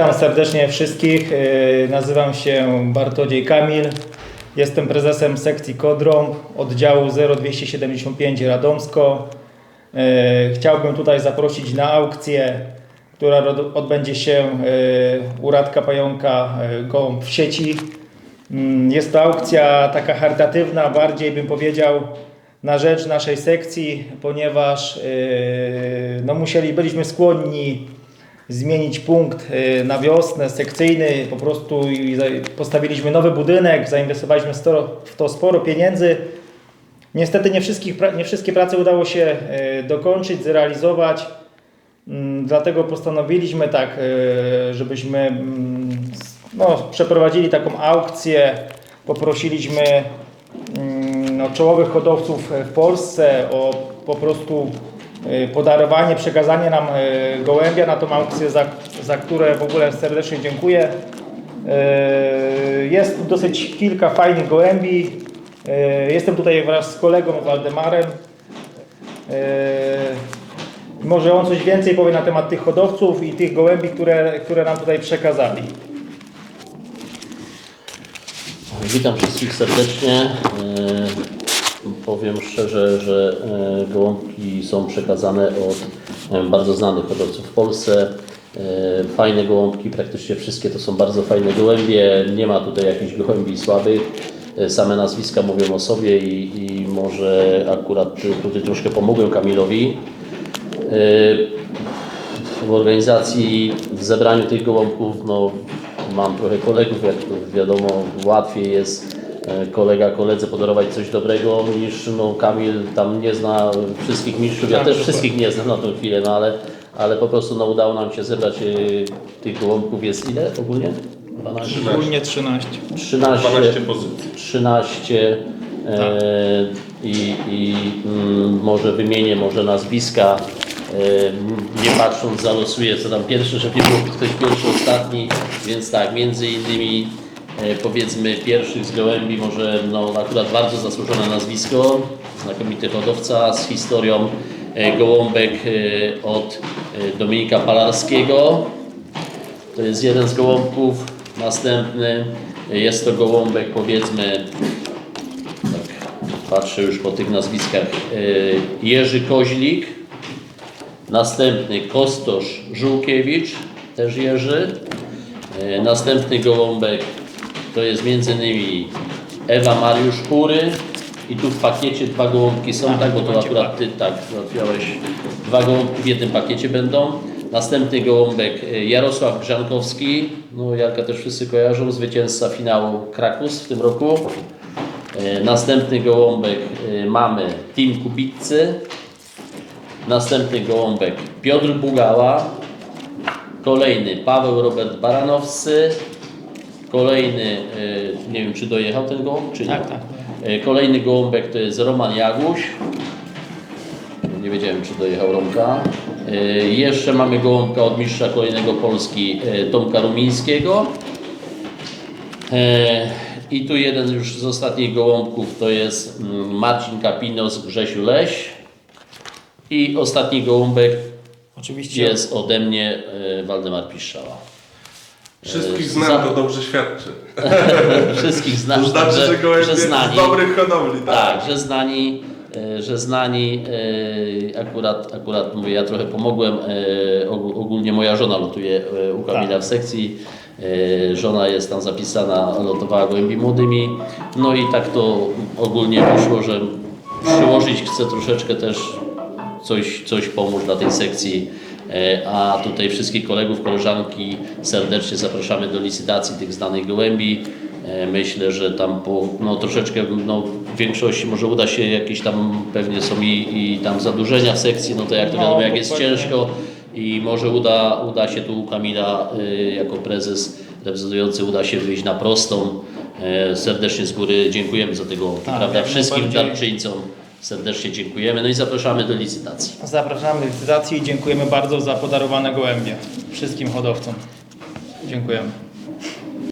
Witam serdecznie wszystkich. Yy, Nazywam się Bartodziej Kamil. Jestem prezesem sekcji Kodrąb oddziału 0275 Radomsko. Yy, Chciałbym tutaj zaprosić na aukcję, która odbędzie się yy, u Radka Pająka Gołąb w sieci. Mm, Jest to aukcja taka charytatywna, bardziej bym powiedział na rzecz naszej sekcji, ponieważ no musieli, byliśmy skłonni zmienić punkt y, na wiosnę sekcyjny, po prostu postawiliśmy nowy budynek, zainwestowaliśmy w to sporo pieniędzy. Niestety nie, wszystkich, nie wszystkie prace udało się y, dokończyć, zrealizować, Mm, dlatego postanowiliśmy tak, y, żebyśmy mm, no, przeprowadzili taką aukcję, poprosiliśmy mm, no, czołowych hodowców w Polsce o po prostu podarowanie, przekazanie nam y, gołębia na tą aukcję, za, za które w ogóle serdecznie dziękuję. Y, Jest dosyć kilka fajnych gołębi. Jestem tutaj wraz z kolegą Waldemarem. Może on coś więcej powie na temat tych hodowców i tych gołębi, które, które nam tutaj przekazali. Witam wszystkich serdecznie. Powiem szczerze, że e, gołąbki są przekazane od e, bardzo znanych hodowców w Polsce. E, Fajne gołąbki, praktycznie wszystkie to są bardzo fajne gołębie. Nie ma tutaj jakichś gołębi słabych. Same nazwiska mówią o sobie i, i może akurat tutaj troszkę pomogłem Kamilowi. W organizacji, w zebraniu tych gołąbków, no mam trochę kolegów, jak wiadomo, łatwiej jest kolega koledze podarować coś dobrego niż no Kamil tam nie zna wszystkich mistrzów, ja Tak, też wszystkich nie znam na tą chwilę, no ale, ale po prostu no udało nam się zebrać e, tych gołąbków jest ile ogólnie? 12? Ogólnie 13. 13, 12 pozycji. 13 e, Tak. i, i mm, może wymienię może nazwiska, e, nie patrząc zalosuję co tam pierwszy, żeby nie było ktoś pierwszy, ostatni, więc tak, między innymi e, powiedzmy pierwszych z gołębi może no akurat bardzo zasłużone nazwisko, znakomity hodowca z historią e, gołąbek e, od e, Dominika Palarskiego, to jest jeden z gołąbków. Następny jest to gołąbek, powiedzmy, tak, patrzę już po tych nazwiskach, Jerzy Koźlik. Następny Kostosz Żółkiewicz, też Jerzy. Następny gołąbek to jest między innymi Ewa Mariusz Kury. I tu w pakiecie dwa gołąbki są, tak, bo to akurat ty tak załatwiałeś. Dwa gołąbki w jednym pakiecie będą. Następny gołąbek y, Jarosław Grzankowski, no Jarka też wszyscy kojarzą, zwycięzca finału Krakus w tym roku. Y, Następny gołąbek y, mamy Team Kubiccy. Następny gołąbek Piotr Bugała. Kolejny Paweł Robert Baranowscy. Kolejny, y, nie wiem czy dojechał ten gołąb, czy nie. Tak, tak. Y, Kolejny gołąbek to jest Roman Jaguś. Nie wiedziałem, czy dojechał Romka. Y, Jeszcze mamy gołąbka od mistrza kolejnego Polski Tomka Rumińskiego. I tu jeden już z ostatnich gołąbków to jest mm, Marcin Kapinos, Grzesiu Leś. I ostatni gołąbek Oczywiście jest ode mnie Waldemar Piszczała. Wszystkich znam, za- to dobrze świadczy. Wszystkich To znaczy, także, że znani. z dobrych hodowli, tak? Tak, że znani, e, że znani, e, akurat, akurat mówię, ja trochę pomogłem, e, og- ogólnie moja żona lotuje u Kamila Tak. w sekcji, żona jest tam zapisana, lotowała gołębi młodymi, no i tak to ogólnie wyszło, że przyłożyć chcę troszeczkę też coś, coś pomóc dla tej sekcji. E, A tutaj wszystkich kolegów, koleżanki serdecznie zapraszamy do licytacji tych znanych gołębi. E, Myślę, że tam po no, troszeczkę, no, w większości może uda się jakieś tam, pewnie są i, i tam zadłużenia sekcji, no to jak to No, wiadomo, jak jest dokładnie. ciężko i może uda, uda się tu Kamila y, jako prezes reprezentujący uda się wyjść na prostą. E, Serdecznie z góry dziękujemy za tego, Tak, prawda, wszystkim najbardziej. darczyńcom serdecznie dziękujemy, no i zapraszamy do licytacji. zapraszamy do licytacji i dziękujemy bardzo za podarowane gołębie wszystkim hodowcom. Dziękujemy.